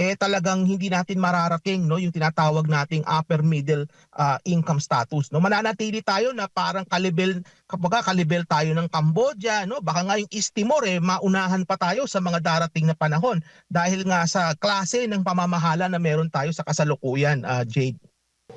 eh talagang hindi natin mararating no yung tinatawag nating upper middle ah, income status no? Mananatili tayo na parang kalibel kapag kalibel tayo ng Cambodia no? Baka nga yung East Timor eh maunahan pa tayo sa mga darating na panahon dahil nga sa klase ng pamamahala na meron tayo sa kasalukuyan ah, Jade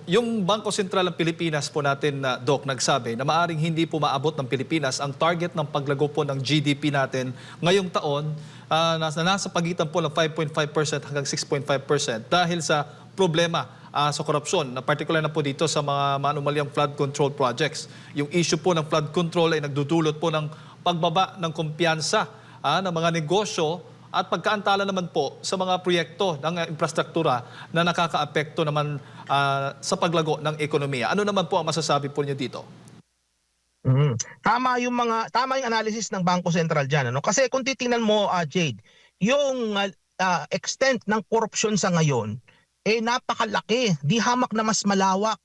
Yung Bangko Sentral ng Pilipinas po natin, na Doc, nagsabi na maaring hindi po maabot ng Pilipinas ang target ng paglago po ng GDP natin ngayong taon ah, nasa, nasa pagitan po ng 5.5% hanggang 6.5% dahil sa problema ah, sa korupsyon, na particular na po dito sa mga manumalyang flood control projects. Yung issue po ng flood control ay nagdudulot po ng pagbaba ng kumpiyansa ah, ng mga negosyo at pagkaantala naman po sa mga proyekto ng uh, infrastruktura na nakakaapekto naman ah, sa paglago ng ekonomiya. Ano naman po ang masasabi po niyo dito? Mhm. Tama yung mga tama yung analysis ng Bangko Sentral diyan ano kasi kung titingnan mo ah, Jade yung ah, extent ng korupsyon sa ngayon eh napakalaki di hamak na mas malawak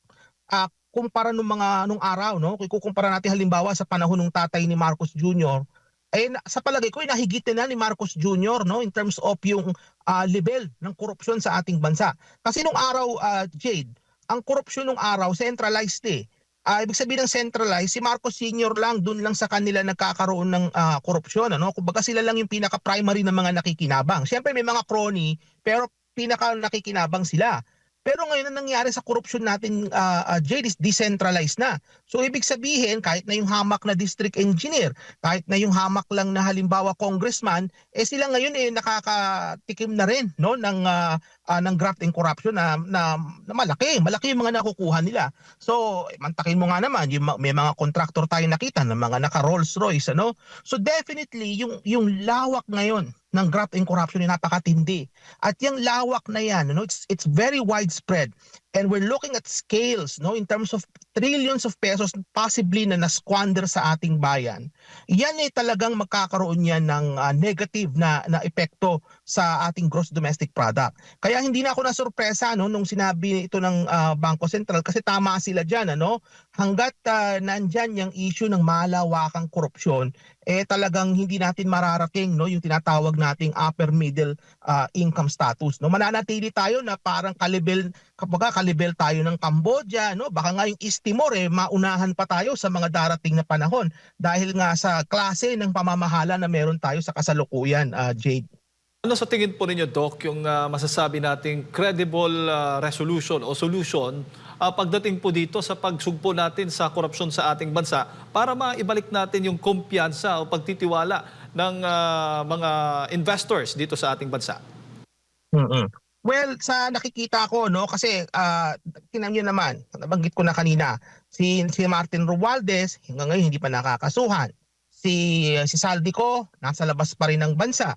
ah, kumpara nung mga nung araw no kung ikukumpara natin halimbawa sa panahon ng tatay ni Marcos Jr. eh sa palagay ko eh, nahigitin na ni Marcos Jr. no in terms of yung ah, level ng korupsyon sa ating bansa kasi nung araw ah, Jade ang korupsyon nung araw centralized eh Ah, ibig sabihin ng centralized, si Marcos Sr. lang, dun lang sa kanila nagkakaroon ng ah, korupsyon. Ano? Kumbaga sila lang yung pinaka-primary na mga nakikinabang. Siyempre may mga crony, pero pinaka-nakikinabang sila. Pero ngayon ang nangyari sa korupsyon natin, uh, Jade, is decentralized na. So ibig sabihin, kahit na yung hamak na district engineer, kahit na yung hamak lang na halimbawa congressman, eh sila ngayon eh nakakatikim na rin no ng ah, ah, ng graft and corruption na, na, na malaki, malaki yung mga nakukuha nila. So, mantakin mo nga naman, yung, ma- may mga contractor tayo nakita ng mga naka Rolls Royce, ano? So definitely, yung, yung lawak ngayon ng graft and corruption ay napakatindi. At yung lawak na yan, no, it's, it's very widespread. And we're looking at scales no, in terms of trillions of pesos possibly na nasquander sa ating bayan. Yan ay talagang magkakaroon yan ng ah, negative na, na epekto sa ating gross domestic product. Kaya hindi na ako nasurpresa no nung sinabi ito ng ah, Bangko Sentral kasi tama sila diyan ano hangga't uh, nandyan yung issue ng malawakang korupsyon eh talagang hindi natin mararating no yung tinatawag nating upper middle ah, income status no mananatili tayo na parang kalibel kapag tayo ng Cambodia no? Baka nga yung East Timor eh maunahan pa tayo sa mga darating na panahon. Dahil nga sa klase ng pamamahala na meron tayo sa kasalukuyan ah, Jade. Ano sa tingin po ninyo, Doc, yung ah, masasabi nating credible ah, resolution o solution ah, pagdating po dito sa pagsugpo natin sa korupsyon sa ating bansa para maibalik natin yung kumpiyansa o pagtitiwala ng ah, mga investors dito sa ating bansa? mm Well, sa nakikita ko no kasi ah tingnan niyo naman, nabanggit ko na kanina, si si Martin Romualdez hanggang ngayon hindi pa nakakasuhan. Si si Saldico nasa labas pa rin ng bansa.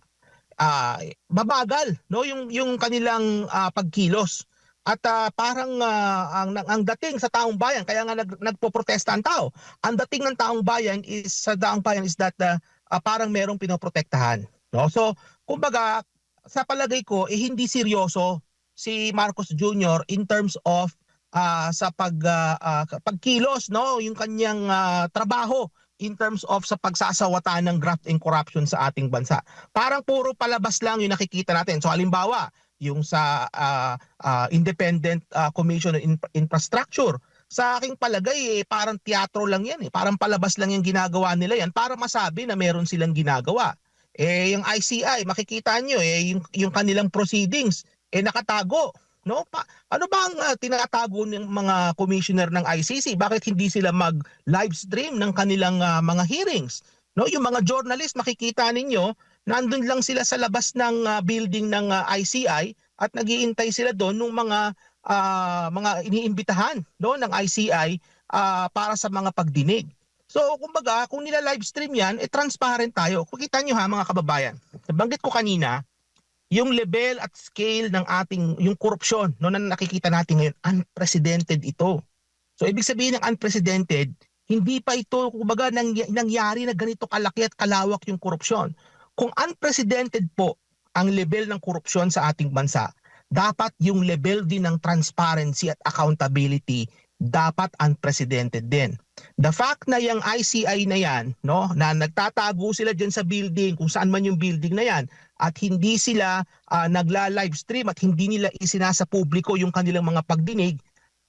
Ah babagal no yung yung kanilang ah, pagkilos. At ah, parang ah, ang, ang dating sa taong bayan kaya nga nag, nagpoprotesta ang tao. Ang dating ng taong bayan is sa taong bayan is that ah, ah, parang merong pinoprotektahan, no? So, kumbaga sa palagay ko eh hindi seryoso si Marcos Jr. in terms of ah, sa pag ah, ah, pagkilos no yung kanyang ah, trabaho in terms of sa pagsasawata ng graft and corruption sa ating bansa. Parang puro palabas lang yung nakikita natin. So halimbawa, yung sa ah, ah, Independent ah, Commission on Infra- Infrastructure, sa aking palagay eh, parang teatro lang yan eh. Parang palabas lang yung ginagawa nila yan para masabi na meron silang ginagawa. Eh yung ICI, makikita nyo eh yung, yung kanilang proceedings eh nakatago, no? Pa, ano ba ang ah, tinatago ng mga commissioner ng ICC? Bakit hindi sila mag-live stream ng kanilang ah, mga hearings? No, yung mga journalist makikita ninyo, nandun lang sila sa labas ng ah, building ng ah, ICI at nagiintay sila doon ng mga ah, mga iniimbitahan no ng ICI ah, para sa mga pagdinig. So, kumbaga, kung nila live stream yan, eh transparent tayo. Kung kita nyo ha, mga kababayan, nabanggit ko kanina, yung level at scale ng ating, yung korupsyon, no, na nakikita natin ngayon, unprecedented ito. So, ibig sabihin ng unprecedented, hindi pa ito, kumbaga, nang, nangyari na ganito kalaki at kalawak yung korupsyon. Kung unprecedented po ang level ng korupsyon sa ating bansa, dapat yung level din ng transparency at accountability dapat unprecedented din. The fact na yung ICI na yan, no, na nagtatago sila diyan sa building, kung saan man yung building na yan, at hindi sila ah, nagla-live stream at hindi nila isinasa publiko yung kanilang mga pagdinig,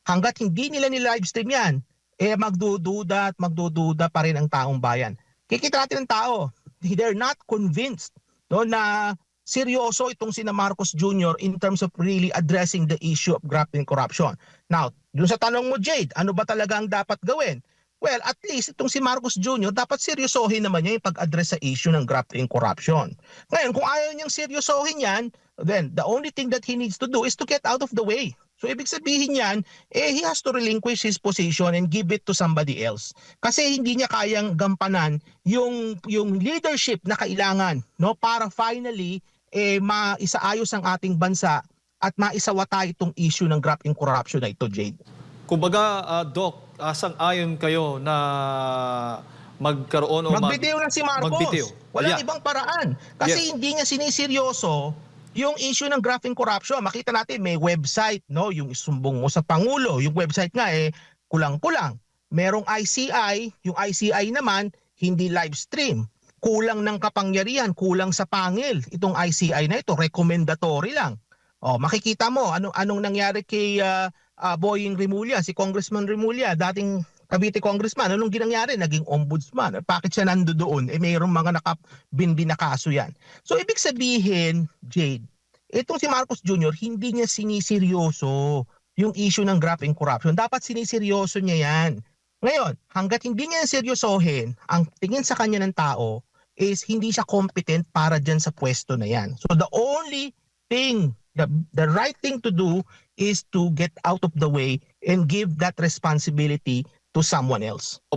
hanggat hindi nila ni-live stream yan, eh magdududa at magdududa pa rin ang taong bayan. Kikita natin ang tao, they're not convinced no, na seryoso itong sina Marcos Jr. in terms of really addressing the issue of and corruption. Now, dun sa tanong mo Jade, ano ba talaga ang dapat gawin? Well, at least itong si Marcos Jr. dapat seryosohin naman niya yung pag-address sa issue ng and corruption. Ngayon, kung ayaw niyang seryosohin yan, then the only thing that he needs to do is to get out of the way. So ibig sabihin yan, eh he has to relinquish his position and give it to somebody else. Kasi hindi niya kayang gampanan yung yung leadership na kailangan no para finally eh maisaayos ang ating bansa at maisawata itong issue ng graft and corruption na ito, Jade. Kumbaga, ah, Doc, asang ayon kayo na magkaroon o mag- Magbitiw na si Marcos. magbitiw. Walang Yeah. ibang paraan. Kasi Yes. hindi niya siniseryoso yung issue ng graft and corruption. Makita natin may website, no, yung isumbong mo sa pangulo. Yung website nga eh kulang-kulang. Merong ICI, yung ICI naman hindi live stream. Kulang ng kapangyarihan, kulang sa pangil. Itong ICI na ito recommendatory lang. Oh, makikita mo anong anong nangyari kay ah, ah, Boying Rimulya, si Congressman Rimulya, dating Cavite Congressman, anong ginangyari? Naging ombudsman. Bakit siya nando doon? Eh mayroong mga nakabindi na kaso yan. So ibig sabihin, Jade, itong si Marcos Jr., hindi niya siniseryoso yung issue ng graft and corruption. Dapat siniseryoso niya yan. Ngayon, hanggat hindi niya seryosohin, ang tingin sa kanya ng tao is hindi siya competent para dyan sa pwesto na yan. So the only thing, the, the right thing to do is to get out of the way and give that responsibility to someone else.